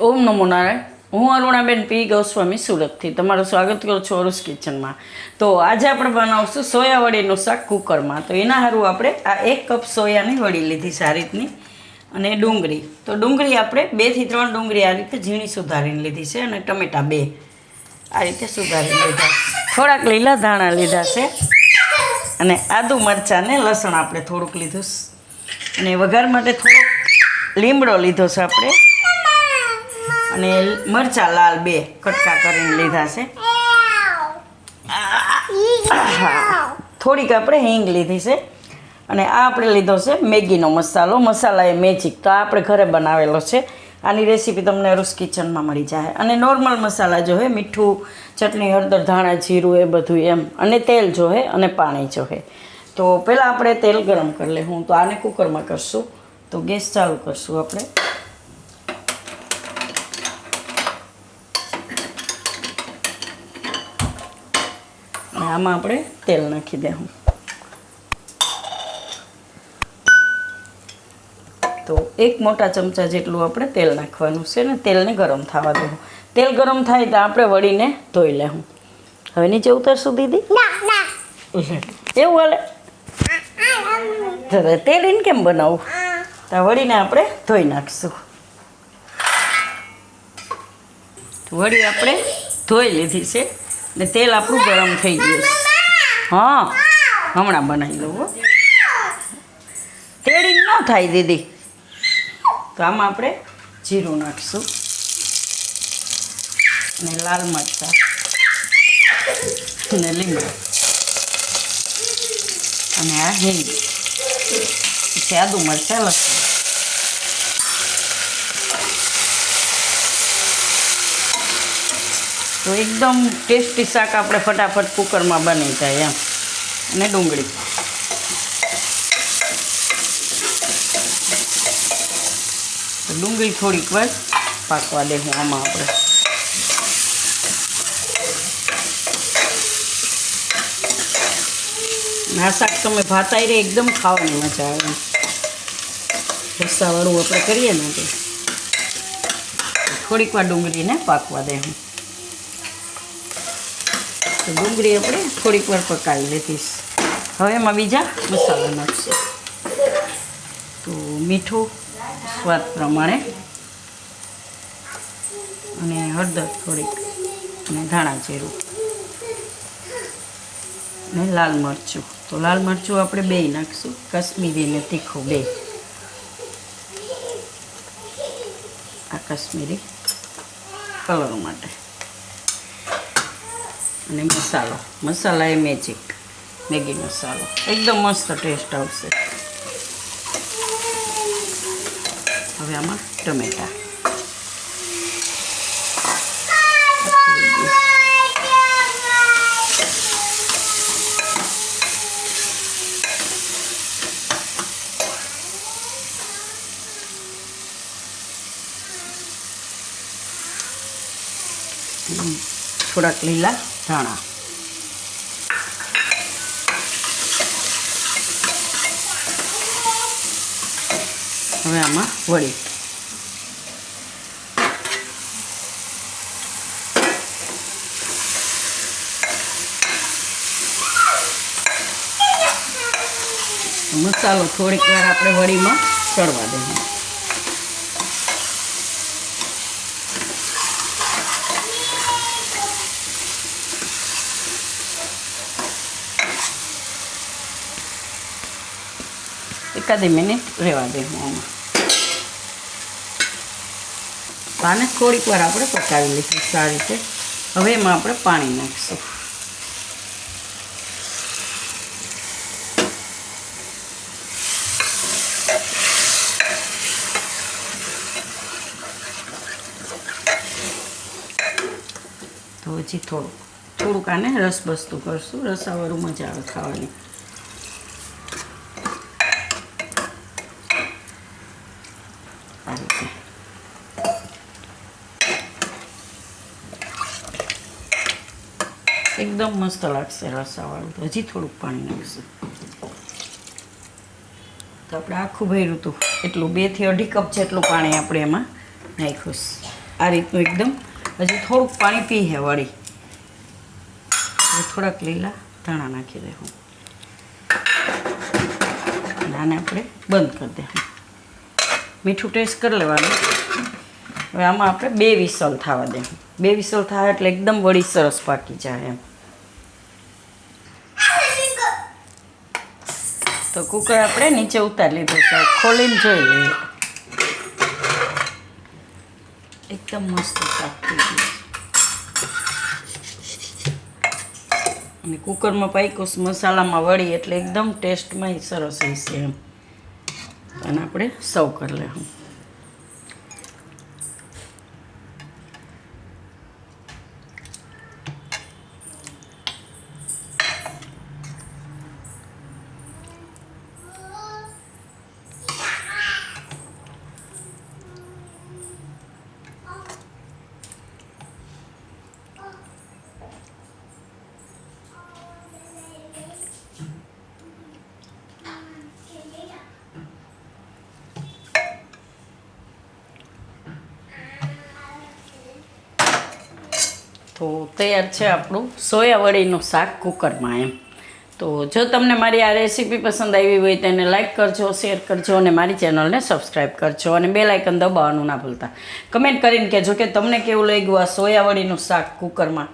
ઓમ નમો નારાયણ. હું અરુણાબેન પી. ગોસ્વામી સુરતથી. તમારું સ્વાગત કરું છું અરુસ કિચનમાં. તો આજે આપણે બનાવશું સોયા વડીનું શાક કુકરમાં. તો એના સારું આપણે આ એક કપ સોયાની વડી લીધી સારી રીતની. અને ડુંગળી. તો ડુંગળી આપણે બેથી ત્રણ ડુંગળી આ રીતે ઝીણી સુધારીને લીધી છે અને ટમેટાં બે આ રીતે સુધારીને લીધા. થોડાક લીલા ધાણા લીધા છે. અને આદુ મરચાં ને લસણ આપણે થોડુંક લીધું અને વઘાર માટે થોડોક લીમડો લીધો છે આપણે. અને મરચાં લાલ બે કટકા કરીને લીધા છે. થોડીક આપણે હિંગ લીધી છે. અને આ આપણે લીધો છે મેગીનો મસાલો. મસાલા એ મેજિક તો આપણે ઘરે બનાવેલો છે. આની રેસીપી તમને રૂસ કિચનમાં મળી જાય અને નોર્મલ મસાલા જો હે, મીઠું, ચટણી, હળદર, ધાણા, જીરું એ બધું એમ. અને તેલ જોહે અને પાણી જોહે તો પહેલાં આપણે તેલ ગરમ કરી લે. હું તો આને કુકરમાં કરશું. તો ગેસ ચાલુ કરશું આપણે. અને આમાં આપણે તેલ નાખી દેવું તો એક મોટા ચમચા જેટલું આપણે તેલ નાખવાનું છે ને તેલને ગરમ થવા દેવું તેલ ગરમ થાય તો આપણે વળીને ધોઈ લેવું હવે નીચે ઉતરશું દીદી? એવું હાલે? તેલ ઇન કેમ બનાવું? તો વળીને આપણે ધોઈ નાખશું. વળી આપણે ધોઈ લીધી છે. ને તેલ આપણું ગરમ થઈ ગયું હા, હમણાં બનાવી લઉં તેડી ન થાય દીદી. તો આમાં આપણે જીરું નાખીશું. અને લાલ મરચાં. અને લીમડો. અને આ હિંગ. પછી આદુ મરચાં લસણ. તો એકદમ ટેસ્ટી શાક આપણે ફટાફટ કુકરમાં બની જાય એમ. અને ડુંગળી. ડુંગળી થોડીક વાર પાકવા દેવું આમાં આપણે. આ શાક તમે ભાત રે એકદમ ખાવાની મજા આવે રસાવાળું આપણે કરીએ ને તો. થોડીક વાર ડુંગળીને પાકવા દેવું તો ડુંગળી આપણે થોડીક વાર પકાવી લેતીશ. હવે એમાં બીજા મસાલા નાખશે. તો મીઠું સ્વાદ પ્રમાણે અને હળદર થોડીક અને ધાણા જીરું ને લાલ મરચું. તો લાલ મરચું આપણે બે નાખશું. કશ્મીરી ને તીખું બે. આ કશ્મીરી કલર માટે. અને મસાલો. મસાલા એ મેજિક મેગી મસાલો. એકદમ મસ્ત ટેસ્ટ આવશે. હવે આમાં ટમેટા. થોડાક લીલા ધાણા હવે આમાં વળી મસાલો થોડીક વાર આપણે વળીમાં ચડવા દઈએ એકાદી મિનિટ રહેવા દેવું આમાં આને થોડીક વાર આપણે પકાવી લઈશું સારી રીતે હવે એમાં આપણે પાણી નાખીશું તો હજી થોડુંક થોડુંક આને રસ બસતું કરશું રસાવાળું મજા આવે ખાવાની એકદમ મસ્ત લાગશે રસાવાળું હજી થોડુંક પાણી નાખશું. તો આપણે આખું ભર્યું હતું એટલું બેથી અઢી કપ જેટલું પાણી આપણે એમાં નાખ્યું આ રીતનું એકદમ. હજી થોડુંક પાણી પીએ વળી. થોડાક લીલા ધાણા નાખી દેવું હું. આને આપણે બંધ કરી દેવું મીઠું ટેસ્ટ કરી લેવાનું. હવે આમાં આપણે બે વિસલ થવા દેવું બે વિસલ થાય એટલે એકદમ વળી સરસ પાકી જાય એમ. તો કુકર આપણે નીચે ઉતારી લીધું છે. ખોલીને જોઈ લઈએ. એકદમ મસ્ત શાક ગયું અને કુકરમાં પાઈકુસ મસાલામાં વળી એટલે એકદમ ટેસ્ટમાં સરસ હશે એમ. અને આપણે સર્વ કરી લેવું તો તૈયાર છે આપણું સોયા વડીનું શાક કુકરમાં એમ. તો જો તમને મારી આ રેસીપી પસંદ આવી હોય તો એને લાઇક કરજો, શેર કરજો અને મારી ચેનલને સબસ્ક્રાઈબ કરજો અને બે લાઇકન દબાવવાનું ના ભૂલતા. કમેન્ટ કરીને કહેજો કે તમને કેવું લાગ્યું આ સોયા વડીનું શાક કુકરમાં?